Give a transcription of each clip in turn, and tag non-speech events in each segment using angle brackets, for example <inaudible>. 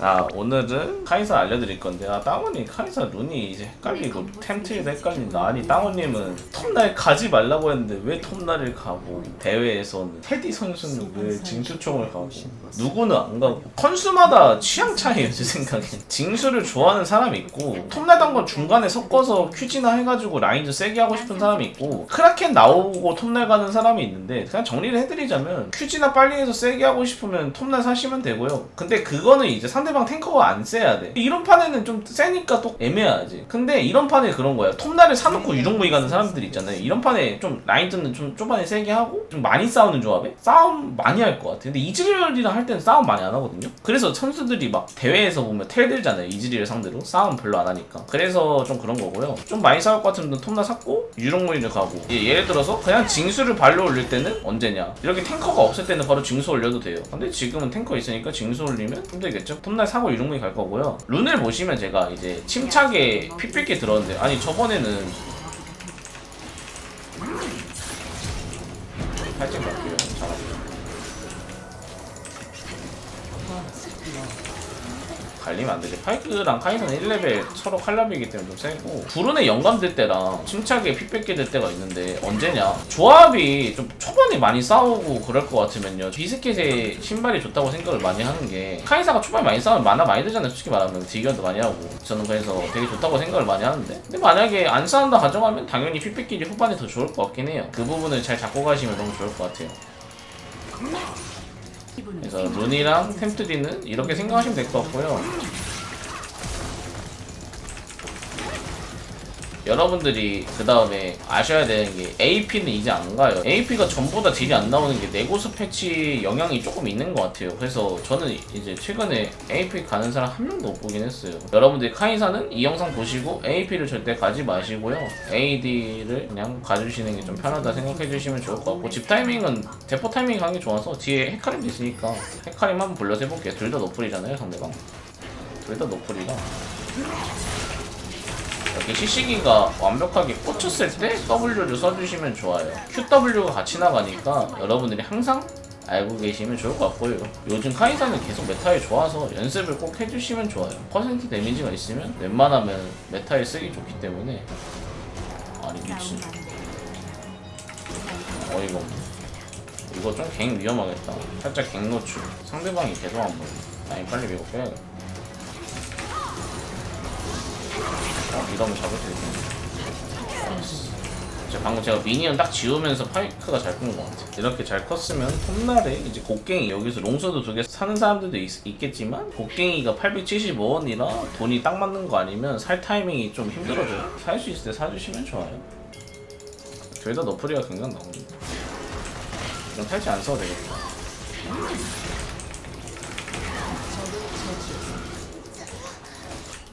자 오늘은 카이사 알려드릴 건데 아 땅원님 카이사 룬이 이제 헷갈리고 템트리도 헷갈린다. 아니 땅원님은 톱날 가지 말라고 했는데 왜 톱날을 가고? 대회에서는 테디 선수는 왜 징수총을 가고? 누구는 안 가고? 선수마다 취향 차이예요 제 생각엔. 징수를 좋아하는 사람이 있고 톱날 단건 중간에 섞어서 큐지나 해가지고 라인즈 세게 하고 싶은 사람이 있고 크라켄 나오고 톱날 가는 사람이 있는데 그냥 정리를 해드리자면 큐지나 빨리 해서 세게 하고 싶으면 톱날 사시면 되고요. 근데 그거는 이제 상대 방 탱커가 안 세야 돼. 이런 판에는 좀 세니까 또 애매하지. 근데 이런 판에 그런 거야. 톱날을 사놓고 유령무이 가는 사람들 있잖아요. 이런 판에 좀 라인즈는 좀 초반에 세게 하고 좀 많이 싸우는 조합에 싸움 많이 할 것 같아. 근데 이즈리얼이랑 할 때는 싸움 많이 안 하거든요. 그래서 선수들이 막 대회에서 보면 텔 들잖아요. 이즈리얼 상대로. 싸움 별로 안 하니까. 그래서 좀 그런 거고요. 좀 많이 싸울 것 같으면 톱날 샀고 유령무이를 가고. 예, 예를 들어서 그냥 징수를 발로 올릴 때는 언제냐. 이렇게 탱커가 없을 때는 바로 징수 올려도 돼요. 근데 지금은 탱커 있으니까 징수 올리면 힘들겠죠? 톱날 사고 유령무이 갈 거고요. 룬을 보시면 제가 이제 침착에 핏빛게 들었는데 아니 저번에는 살짝 갈게요 잘하세요 갈리면 안 되지. 파이크랑 카이사는 1레벨 서로 칼라비이기 때문에 좀 세고 두른에 영감될 때랑 침착에 피 뺏게 될 때가 있는데 언제냐? 조합이 좀 초반에 많이 싸우고 그럴 것 같으면요. 비스켓의 신발이 좋다고 생각을 많이 하는 게 카이사가 초반에 많이 싸우면 만화 많이 들잖아요. 솔직히 말하면 디견도 많이 하고 저는 그래서 되게 좋다고 생각을 많이 하는데 근데 만약에 안 싸운다 가정하면 당연히 피 뺏기기 후반에 더 좋을 것 같긴 해요. 그 부분을 잘 잡고 가시면 너무 좋을 것 같아요. 그래서 룬이랑 템트리는 이렇게 생각하시면 될 것 같고요. 여러분들이 그 다음에 아셔야 되는 게 AP는 이제 안 가요. AP가 전보다 딜이 안 나오는 게 네고스 패치 영향이 조금 있는 것 같아요. 그래서 저는 이제 최근에 AP 가는 사람 한 명도 못 보긴 했어요. 여러분들이 카이사는 이 영상 보시고 AP를 절대 가지 마시고요. AD를 그냥 가주시는 게 좀 편하다 생각해 주시면 좋을 것 같고 집 타이밍은 대포 타이밍 가는 게 좋아서 뒤에 헤카림도 있으니까 헤카림 한번 불러서 해볼게요. 둘 다 노플이잖아요 상대방. 둘 다 노플이라. 이렇게 CC기가 완벽하게 꽂혔을 때 W를 써주시면 좋아요. QW가 같이 나가니까 여러분들이 항상 알고 계시면 좋을 것 같고요. 요즘 카이사는 계속 메타에 좋아서 연습을 꼭 해주시면 좋아요. 퍼센트 데미지가 있으면 웬만하면 메타에 쓰기 좋기 때문에 아니 미친 없네. 이거 좀 갱 위험하겠다. 살짝 갱 노출. 상대방이 계속 안 보여. 아니 빨리 이거 빼야겠다. 어? 이러면 잡을 수 있네. 제 방금 제가 미니언 딱 지우면서 파이크가 잘끈것 같아. 이렇게 잘 컸으면 톱날에 이제 곡괭이 여기서 롱서도 두개 사는 사람들도 있, 겠지만 곡괭이가 875원이라 돈이 딱 맞는 거 아니면 살 타이밍이 좀 힘들어져요. 살 수 있을 때 사주시면 좋아요. 둘 다 너프리가 굉장히 나옵니다. 이건 탈지 안 써도 되겠다.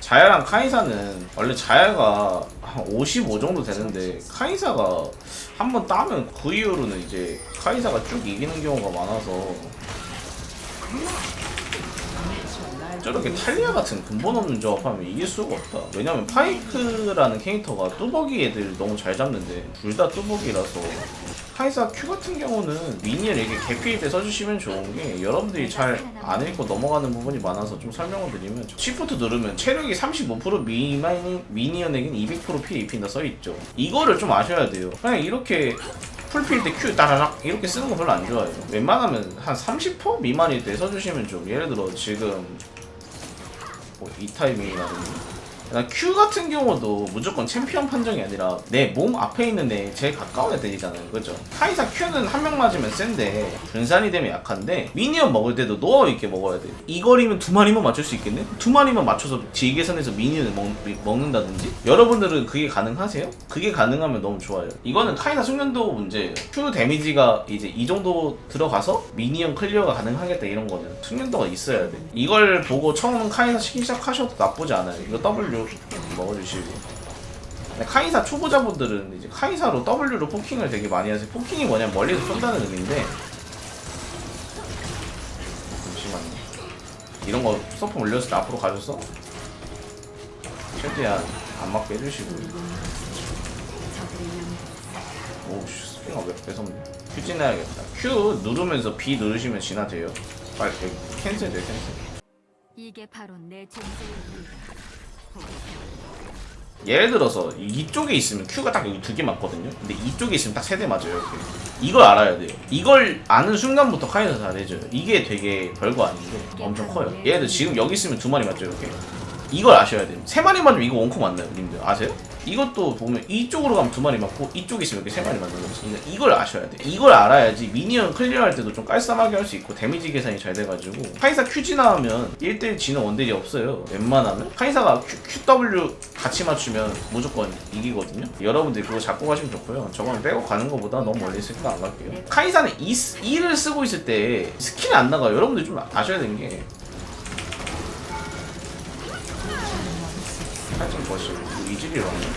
자야랑 카이사는 원래 자야가 한 55 정도 되는데 카이사가 한 번 따면 그 이후로는 이제 카이사가 쭉 이기는 경우가 많아서 저렇게 탈리아 같은 근본 없는 조합하면 이길 수가 없다. 왜냐면 파이크라는 캐릭터가 뚜벅이 애들 너무 잘 잡는데 둘 다 뚜벅이라서 카이사 Q 같은 경우는 미니를 이렇게 개피일 때 써주시면 좋은 게 여러분들이 잘 안 읽고 넘어가는 부분이 많아서 좀 설명을 드리면 시프트 누르면 체력이 35% 미만 미니언에겐 200% PAP나 써있죠. 이거를 좀 아셔야 돼요. 그냥 이렇게 풀필드 Q 따라락 이렇게 쓰는 거 별로 안 좋아해요. 웬만하면 한 30% 미만일 때 써주시면 좀 예를 들어 지금 뭐이 타이밍이라든 Q 같은 경우도 무조건 챔피언 판정이 아니라 내 몸 앞에 있는 애 제일 가까운 애들이잖아요. 그죠? 카이사 Q는 한 명 맞으면 센데 분산이 되면 약한데 미니언 먹을 때도 누워있게 먹어야 돼. 이 거리면 두 마리만 맞출 수 있겠네? 두 마리만 맞춰서 지계선에서 미니언을 먹, 먹는다든지? 여러분들은 그게 가능하세요? 그게 가능하면 너무 좋아요. 이거는 카이사 숙련도 문제예요. Q 데미지가 이제 이 정도 들어가서 미니언 클리어가 가능하겠다 이런 거는 숙련도가 있어야 돼. 이걸 보고 처음 카이사 시기 시작하셔도 나쁘지 않아요. 이거 W 먹어주시고. 근데 카이사 초보자분들은 이제 카이사로 W로 포킹을 되게 많이 하세요. 포킹이 뭐냐면 멀리서 쏜다는 의미인데. 잠시만요. 이런 거 서프 올렸을 때 앞으로 가줘서 최대한 안 맞게 해주시고 오우씨 스피가 왜 뺏었네 Q 진해야겠다. Q 누르면서 B 누르시면 진화돼요. 빨리 캔슬 돼요 캔슬. 이게 바로 내 존재의 이유다. 예를 들어서 이쪽에 있으면 Q가 딱 여기 두 개 맞거든요. 근데 이쪽에 있으면 딱 세 대 맞아요. 이렇게. 이걸 알아야 돼요. 이걸 아는 순간부터 카이사 잘해줘요. 이게 되게 별거 아닌데 엄청 커요. 예를 들어 지금 여기 있으면 두 마리 맞죠 이렇게. 이걸 아셔야 돼요. 세 마리 맞으면 이거 원코 맞나요, 님들? 아세요? 이것도 보면 이쪽으로 가면 두 마리 맞고 이쪽에 있으면 이렇게 세 마리 맞는 거죠. 그러니까 이걸 아셔야 돼. 이걸 알아야지 미니언 클리어할 때도 좀 깔쌈하게 할 수 있고 데미지 계산이 잘 돼가지고 카이사 Q지 나오면 1대1 지는 원딜이 없어요. 웬만하면 카이사가 Q, QW 같이 맞추면 무조건 이기거든요. 여러분들 그거 잡고 가시면 좋고요. 저거는 빼고 가는 것보다 너무 멀리 생각 안 갈게요. 카이사는 이, 이를 쓰고 있을 때 스킬이 안 나가요. 여러분들 좀 아셔야 되는 게 살짝 버시 이질이 왔네.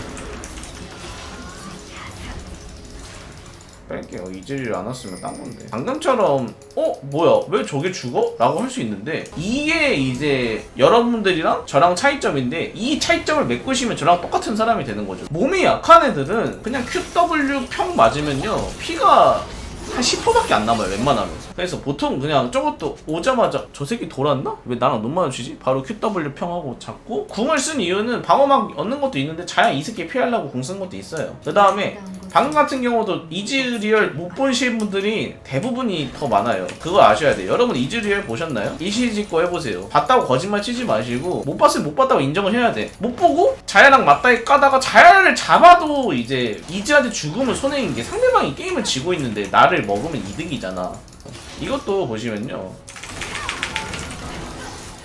뺄게요. 이질이 안 왔으면 딴 건데. 방금처럼 어? 뭐야? 왜 저게 죽어? 라고 할 수 있는데 이게 이제 여러분들이랑 저랑 차이점인데 이 차이점을 메꾸시면 저랑 똑같은 사람이 되는 거죠. 몸이 약한 애들은 그냥 QW 평 맞으면요. 피가 한 10%밖에 안 남아요 웬만하면 그래서 보통 그냥 저것도 오자마자 저 새끼 돌았나? 왜 나랑 눈 마주치지? 바로 QW 평하고 잡고 궁을 쓴 이유는 방어막 얻는 것도 있는데 자연 이스케 피하려고 궁 쓴 것도 있어요 그 다음에 방금 같은 경우도 이즈리얼 못 보신 분들이 대부분이 더 많아요. 그거 아셔야 돼요. 여러분 이즈리얼 보셨나요? 이시지 거 해보세요. 봤다고 거짓말 치지 마시고 못 봤으면 못 봤다고 인정을 해야 돼 못 보고 자야랑 맞다이 까다가 자야를 잡아도 이제 이즈한테 죽으면 손해인 게 상대방이 게임을 지고 있는데 나를 먹으면 이득이잖아. 이것도 보시면요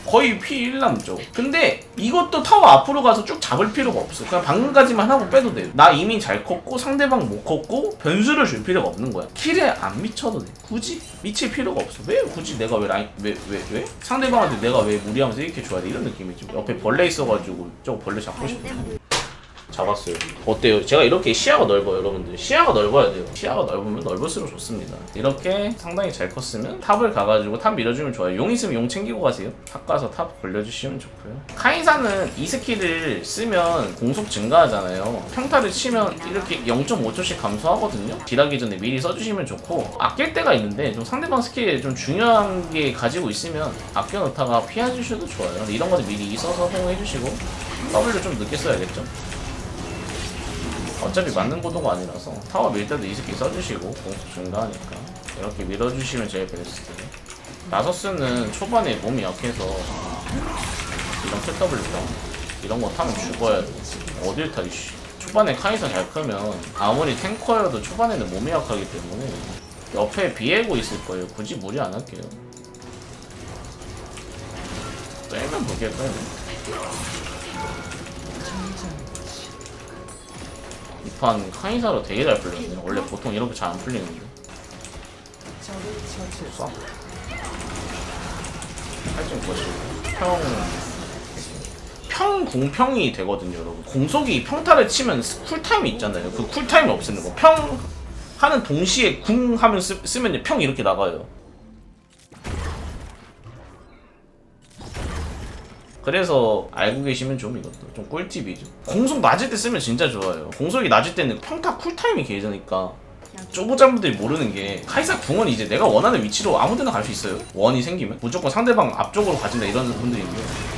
거의 P1 남죠. 근데 이것도 타워 앞으로 가서 쭉 잡을 필요가 없어. 그냥 방금까지만 하고 빼도 돼요. 나 이미 잘 컸고 상대방 못 컸고 변수를 줄 필요가 없는 거야. 킬에 안 미쳐도 돼. 굳이 미칠 필요가 없어. 왜 굳이 내가 왜 라인 왜 왜 왜, 상대방한테 내가 왜 무리하면서 이렇게 줘야 돼 이런 느낌이지. 옆에 벌레 있어가지고 저거 벌레 잡고 싶어. 잡았어요. 어때요? 제가 이렇게 시야가 넓어요, 여러분들. 시야가 넓어야 돼요. 시야가 넓으면 넓을수록 좋습니다. 이렇게 상당히 잘 컸으면 탑을 가가지고 탑 밀어주면 좋아요. 용 있으면 용 챙기고 가세요. 탑 가서 탑 걸려주시면 좋고요. 카이사는 이 스킬을 쓰면 공속 증가하잖아요. 평타를 치면 이렇게 0.5초씩 감소하거든요. 딜하기 전에 미리 써주시면 좋고 아낄 때가 있는데 좀 상대방 스킬에 좀 중요한 게 가지고 있으면 아껴놓다가 피해주셔도 좋아요. 이런 거는 미리 써서 호응해주시고 W 좀 늦게 써야겠죠. 어차피 맞는 구도가 아니라서 타워 밀 때도 이 스킬 써주시고 공속 증가하니까 이렇게 밀어주시면 제일 베스트. 나서스는 초반에 몸이 약해서 이런 QW랑 이런 거 타면 죽어야 돼. 어딜 타 이씨. 초반에 카이사 잘 크면 아무리 탱커여도 초반에는 몸이 약하기 때문에 옆에 비에고 있을 거예요. 굳이 무리 안 할게요. 빼면 무게 빼면 이 판 카이사로 되게 잘 풀렸네. 원래 보통 이렇게 잘 안 풀리는데. 쏴. 살짝 보시고 평. 평 궁평이 되거든요, 여러분. 공속이 평타를 치면 스- 쿨타임이 있잖아요. 그 쿨타임이 없애는 거. 평 하는 동시에 궁 하면 쓰, 쓰면 평 이렇게 나가요. 그래서 알고 계시면 좀 이것도 좀 꿀팁이죠. 공속 낮을 때 쓰면 진짜 좋아요. 공속이 낮을 때는 평타 쿨타임이 길으니까 초보자분들이 모르는 게 카이사 궁은 이제 내가 원하는 위치로 아무데나 갈 수 있어요. 원이 생기면 무조건 상대방 앞쪽으로 가진다 이런 분들인데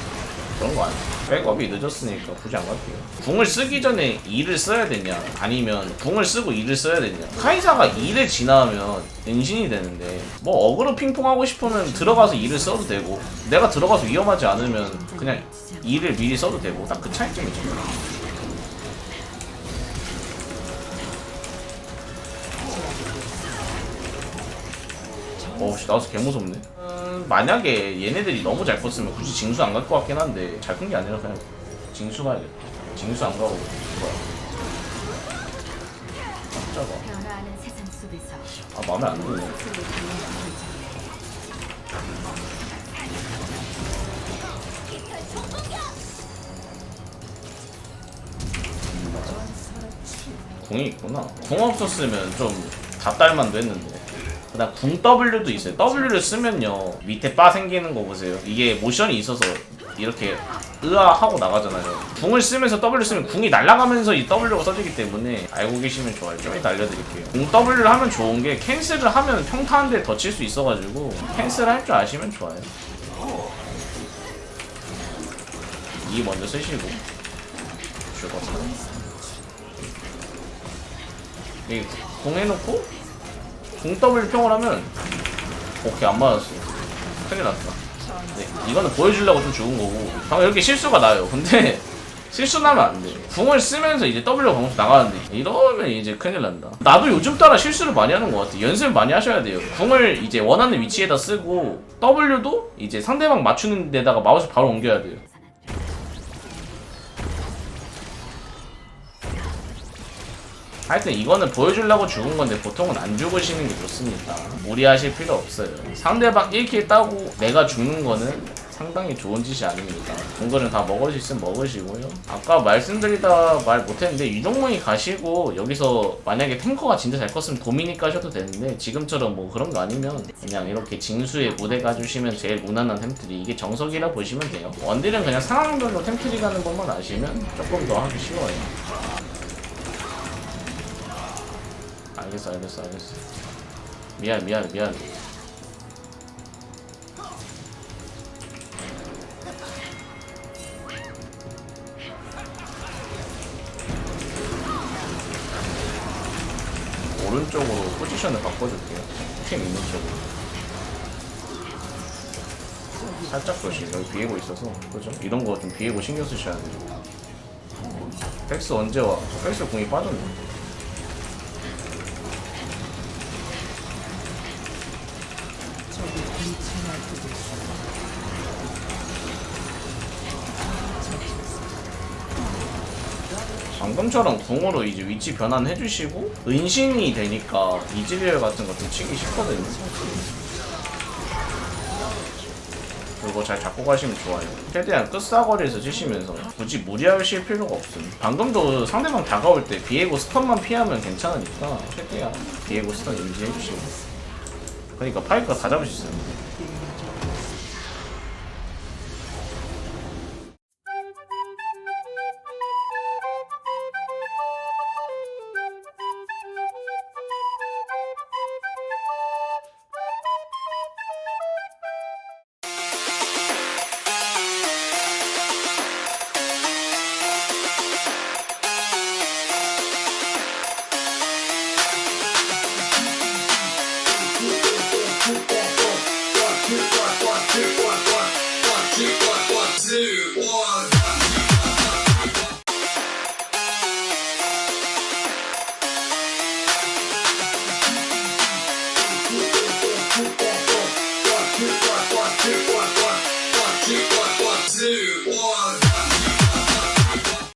그런 거 아니에요. 백업이 늦었으니까 굳이 안 갈게요. 궁을 쓰기 전에 E를 써야 되냐 아니면 궁을 쓰고 E를 써야 되냐 카이사가 E를 지나면 은신이 되는데 뭐 어그로 핑퐁하고 싶으면 들어가서 E를 써도 되고 내가 들어가서 위험하지 않으면 그냥 E를 미리 써도 되고 딱 그 차이점이죠. 어우씨 나와서 개 무섭네. 음, 만약에 얘네들이 너무 잘 컸으면 굳이 징수 안 갈 것 같긴 한데 잘 큰 게 아니라 그냥 징수 가야겠다 징수 안 가고 뭐야. 깜짝아. 변화하는 세상 속에서. 아 마음에 안 드네. 스스로 궁이 있구나. 궁 없었으면 좀 닷달만도 했는데 그다음 궁 W도 있어요. W를 쓰면요. 밑에 바 생기는 거 보세요. 이게 모션이 있어서 이렇게 으아 하고 나가잖아요. 궁을 쓰면서 W 쓰면 궁이 날아가면서 이 W가 써지기 때문에 알고 계시면 좋아요. 좀 이따 알려드릴게요. 궁 W를 하면 좋은 게 캔슬을 하면 평타 한대더칠 수 있어가지고 캔슬 할 줄 아시면 좋아요. 이 먼저 쓰시고 죽었어 이 공 해놓고 공 더블 평을 하면 오케이 안 맞았어 큰일 났다. 네, 이거는 보여주려고 좀 죽은 거고 방금 이렇게 실수가 나요. 근데 <laughs> 실수 나면 안돼 궁을 쓰면서 이제 W 방송 나가는데 이러면 이제 큰일 난다. 나도 요즘 따라 실수를 많이 하는 것 같아. 연습 많이 하셔야 돼요. 궁을 이제 원하는 위치에다 쓰고 W도 이제 상대방 맞추는 데다가 마우스 바로 옮겨야 돼요 하여튼 이거는 보여주려고 죽은 건데 보통은 안 죽으시는 게 좋습니다. 무리하실 필요 없어요. 상대방 1킬 따고 내가 죽는 거는 상당히 좋은 짓이 아닙니다. 동거는 다 먹을 수 있으면 먹으시고요. 아까 말씀드리다 말 못했는데 유동문이 가시고 여기서 만약에 탱커가 진짜 잘 컸으면 도미닉 가셔도 되는데 지금처럼 뭐 그런 거 아니면 그냥 이렇게 징수에 무대 가주시면 제일 무난한 템트리 이게 정석이라 보시면 돼요. 원딜은 그냥 상황별로 템트리 가는 것만 아시면 조금 더 하기 쉬워요. 알겠어 알겠어 알겠어. 미안 미안 미안. 오른쪽으로 포지션을 바꿔줄게요. 팀 있는 쪽으로. 살짝 조심 여기 비에고 있어서 그죠? 이런 거 좀 비에고 신경 쓰셔야 돼요. 백스 언제 와? 백스 공이 빠졌네 방금처럼 궁으로 이제 위치 변환해 주시고 은신이 되니까 이즈리얼 같은 거 좀 치기 쉽거든요. 그거 잘 잡고 가시면 좋아요. 최대한 끝사거리에서 치시면서 굳이 무리하실 필요가 없음. 방금도 상대방 다가올 때 비에고 스턴만 피하면 괜찮으니까 최대한 비에고 스턴 인지해 주시고. 그러니까 파이크가 다 잡을 수 있어요.